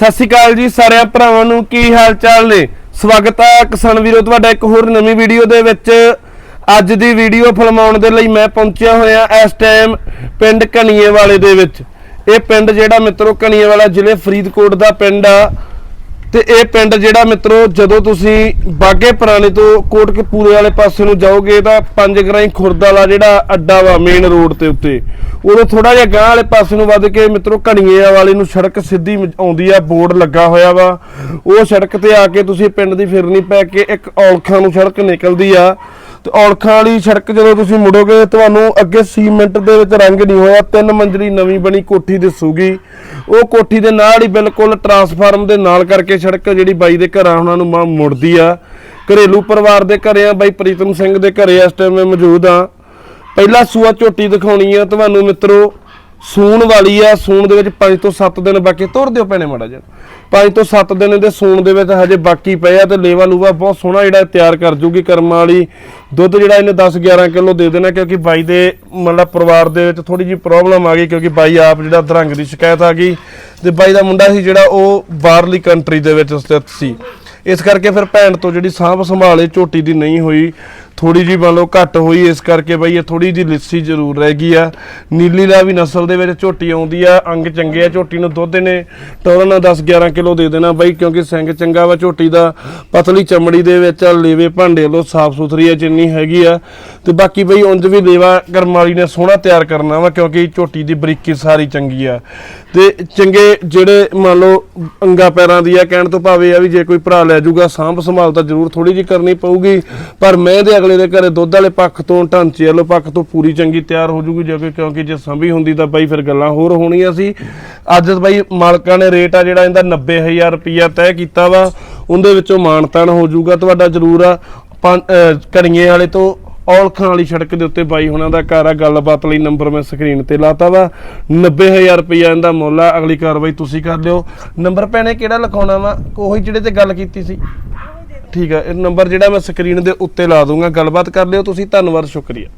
ਸਤਿ ਸ਼੍ਰੀ ਅਕਾਲ ਜੀ ਸਾਰਿਆਂ ਭਰਾਵਾਂ ਨੂੰ, ਕੀ ਹਾਲ ਚਾਲ ਨੇ? ਸਵਾਗਤ ਹੈ ਕਿਸਾਨ ਵੀਰੋ, ਤੁਹਾਡਾ ਇੱਕ ਹੋਰ ਨਵੀਂ ਵੀਡੀਓ ਦੇ ਵਿੱਚ। ਅੱਜ ਦੀ ਵੀਡੀਓ ਫਿਲਮਾਉਣ ਦੇ ਲਈ ਮੈਂ ਪਹੁੰਚਿਆ ਹੋਇਆ ਇਸ ਟਾਈਮ ਪਿੰਡ ਕਣੀਏ ਵਾਲੇ ਦੇ ਵਿੱਚ। ਇਹ ਪਿੰਡ ਜਿਹੜਾ ਮਿੱਤਰੋ ਕਣੀਏ ਵਾਲਾ ਜ਼ਿਲ੍ਹੇ ਫਰੀਦਕੋਟ ਦਾ ਪਿੰਡ ਆ। ਤੇ ਇਹ ਪਿੰਡ ਜਿਹੜਾ ਮਿੱਤਰੋ, ਜਦੋਂ ਤੁਸੀਂ ਬਾਗੇ ਪੁਰਾਣੇ ਤੋਂ ਕੋਟ ਕੇ ਪੂਰੇ ਵਾਲੇ ਪਾਸੇ ਨੂੰ ਜਾਓਗੇ ਤਾਂ ਪੰਜ ਗਰਾਈ ਖੁਰਦ ਵਾਲਾ ਜਿਹੜਾ ਅੱਡਾ ਵਾ ਮੇਨ ਰੋਡ ਤੇ ਉੱਤੇ, ਉਦੋਂ ਥੋੜਾ ਜਿਹਾ ਗਾਂ ਵਾਲੇ ਪਾਸੇ ਨੂੰ ਵੱਧ ਕੇ ਮਿੱਤਰੋ ਘਣੀਏ ਵਾਲੇ ਨੂੰ ਸੜਕ ਸਿੱਧੀ ਆਉਂਦੀ ਆ, ਬੋਰਡ ਲੱਗਾ ਹੋਇਆ ਵਾ। ਉਹ ਸੜਕ ਤੇ ਆ ਕੇ ਤੁਸੀਂ ਪਿੰਡ ਦੀ ਫਿਰਨੀ ਪੈ ਕੇ ਇੱਕ ਔਲਖਾਂ ਨੂੰ ਸੜਕ ਨਿਕਲਦੀ ਆ। ਤੇ ਔਲਖਾਂ ਵਾਲੀ ਸੜਕ ਜਦੋਂ ਤੁਸੀਂ ਮੁੜੋਗੇ, ਤੁਹਾਨੂੰ ਅੱਗੇ ਸੀਮੈਂਟ ਦੇ ਵਿੱਚ ਰੰਗ ਨਹੀਂ ਹੋਇਆ, ਤਿੰਨ ਮੰਜ਼ਲੀ ਨਵੀਂ ਬਣੀ ਕੋਠੀ ਦਿਸੂਗੀ। ਉਹ ਕੋਠੀ ਦੇ ਨਾਲ ਹੀ ਬਿਲਕੁਲ ਟਰਾਂਸਫਾਰਮ ਦੇ ਨਾਲ ਕਰਕੇ ਸੜਕ ਜਿਹੜੀ ਬਾਈ ਦੇ ਘਰਾਂ ਉਹਨਾਂ ਨੂੰ ਮਾਂ ਮੁੜਦੀ ਆ। ਘਰੇਲੂ ਪਰਿਵਾਰ ਦੇ ਘਰੇ ਆ, ਬਾਈ ਪ੍ਰੀਤਮ ਸਿੰਘ ਦੇ ਘਰੇ ਇਸ ਟਾਈਮ ਮੈਂ ਮੌਜੂਦ ਆ। ਪਹਿਲਾ ਸੂਆ ਝੋਟੀ ਦਿਖਾਉਣੀ ਆ ਤੁਹਾਨੂੰ ਮਿੱਤਰੋ। ਸੂਣ ਵਾਲੀ ਆ, ਸੂਣ ਦੇ ਵਿੱਚ 5 ਤੋਂ 7 ਦਿਨ ਬਾਕੀ ਤੋਰ ਦਿਓ ਪੈਣੇ ਮਾੜਾ ਜਿਹਾ। 5 ਤੋਂ 7 ਦਿਨ ਦੇ ਸੂਣ ਦੇ ਵਿੱਚ ਹਜੇ ਬਾਕੀ ਪਏ ਆ ਤੇ ਲੇਵਾ ਲੂਵਾ ਬਹੁਤ ਸੋਹਣਾ ਜਿਹੜਾ ਤਿਆਰ ਕਰ ਜੂਗੀ ਕਰਮਾਂ ਵਾਲੀ। ਦੁੱਧ ਜਿਹੜਾ ਇਹਨੇ 10 11 ਕਿਲੋ ਦੇ ਦੇਣਾ ਕਿਉਂਕਿ ਬਾਈ ਦੇ ਮਤਲਬ ਪਰਿਵਾਰ ਦੇ ਵਿੱਚ ਥੋੜੀ ਜਿਹੀ ਪ੍ਰੋਬਲਮ ਆ ਗਈ ਕਿਉਂਕਿ ਬਾਈ ਆਪ ਜਿਹੜਾ ਦਰੰਗ ਦੀ ਸ਼ਿਕਾਇਤ ਆ ਗਈ ਤੇ ਬਾਈ ਦਾ ਮੁੰਡਾ ਸੀ ਜਿਹੜਾ ਉਹ ਬਾਹਰਲੀ ਕੰਟਰੀ ਦੇ ਵਿੱਚ ਸਥਿਤ ਸੀ। ਇਸ ਕਰਕੇ ਫਿਰ ਭੈਣ ਤੋਂ ਜਿਹੜੀ ਸਾਂਭ ਸੰਭਾਲੇ ਝੋਟੀ ਦੀ ਨਹੀਂ ਹੋਈ। ਥੋੜੀ ਜੀ ਮੰਨ ਲਓ ਘੱਟ ਹੋਈ, ਇਸ ਕਰਕੇ ਬਈ ਇਹ ਥੋੜੀ ਜੀ ਲਿੱਸੀ ਜ਼ਰੂਰ ਰਹਿ ਗਈ ਆ। ਨੀਲੀ ਦਾ ਵੀ ਨਸਲ ਦੇ ਵਿੱਚ ਝੋਟੀ ਆਉਂਦੀ ਆ, ਅੰਗ ਚੰਗੇ ਆ, ਝੋਟੀ ਨੂੰ ਦੁੱਧ ਨੇ ਟੋਰਨ 10 11 ਕਿਲੋ ਦੇ ਦੇਣਾ ਬਈ, ਕਿਉਂਕਿ ਸਿੰਘ ਚੰਗਾ ਵਾ, ਝੋਟੀ ਦਾ ਪਤਲੀ ਚਮੜੀ ਦੇ ਵਿੱਚ ਲੇਵੇ ਭਾਂਡੇ ਲੋ ਸਾਫ਼ ਸੁਥਰੀ ਆ, ਜਿੰਨੀ ਹੈਗੀ ਆ। ਤੇ ਬਾਕੀ ਬਈ ਉਂਝ ਵੀ ਲੇਵਾ ਕਰਮ ਵਾਲੀ ਨੇ ਸੋਹਣਾ ਤਿਆਰ ਕਰਨਾ ਵਾ, ਕਿਉਂਕਿ ਝੋਟੀ ਦੀ ਬਰੀਕੀ ਸਾਰੀ ਚੰਗੀ ਆ। ਤੇ ਚੰਗੇ ਜਿਹੜੇ ਮੰਨ ਲਓ ਅੰਗਾ ਪੈਰਾਂ ਦੀ ਆ, ਕਹਿਣ ਤੋਂ ਭਾਵੇਂ ਆ ਵੀ ਜੇ ਕੋਈ ਭਰਾ ਲੈ ਜਾਊਗਾ, ਸਾਂਭ ਸੰਭਾਲ ਤਾਂ ਜ਼ਰੂਰ ਥੋੜੀ ਜੀ ਕਰਨੀ ਪਊਗੀ, ਪਰ ਮੈਂ ਦੇ ਅਗਲੇ ਦੇ ਘਰੇ ਦੁੱਧ ਵਾਲੇ ਪੱਖ ਤੋਂ ਢਾਂਚੇ ਵਾਲੇ ਪੱਖ ਤੋਂ ਪੂਰੀ ਚੰਗੀ ਤਿਆਰ ਹੋ ਜੂਗੀ, ਜੇ ਕਿਉਂਕਿ ਜੇ ਸੰਭੀ ਹੁੰਦੀ ਤਾਂ ਬਾਈ ਫਿਰ ਗੱਲਾਂ ਹੋਰ ਹੋਣੀਆਂ ਸੀ। ਅੱਜ ਬਾਈ ਮਾਲਕਾਂ ਨੇ ਰੇਟ ਆ ਜਿਹੜਾ ਇਹਦਾ 90000 ਰੁਪਿਆ ਤੈਅ ਕੀਤਾ ਵਾ, ਉਹਦੇ ਵਿੱਚੋਂ ਮਾਨਤਾਨ ਹੋ ਜੂਗਾ। ਤੁਹਾਡਾ ਜ਼ਰੂਰ ਆ, ਪੰਜ- ਵਾਲੇ ਤੋਂ ਔਲਖਾਂ ਵਾਲੀ ਸੜਕ ਦੇ ਉੱਤੇ ਬਾਈ ਹੁਣਾਂ ਦਾ ਘਰ ਆ, ਗੱਲਬਾਤ ਲਈ ਨੰਬਰ ਮੈਂ ਸਕਰੀਨ ਤੇ ਲਾਤਾ ਵਾ। 90000 ਰੁਪਇਆ ਇਹਦਾ ਮੁੱਲ ਆ, ਅਗਲੀ ਕਾਰਵਾਈ ਤੁਸੀਂ ਕਰ ਲਿਓ। ਨੰਬਰ ਭੈਣੇ, ਕਿਹੜਾ ਲਿਖਾਉਣਾ ਵਾ? ਉਹੀ ਜਿਹੜੇ ਤੇ ਗੱਲ ਕੀਤੀ ਸੀ। ਠੀਕ ਆ, ਇਹ ਨੰਬਰ ਜਿਹੜਾ ਮੈਂ ਸਕਰੀਨ ਦੇ ਉੱਤੇ ਲਾ ਦੂੰਗਾ ਗੱਲਬਾਤ ਕਰ ਲਿਓ, ਤੁਸੀਂ ਧੰਨਵਾਦ, ਸ਼ੁਕਰੀਆ।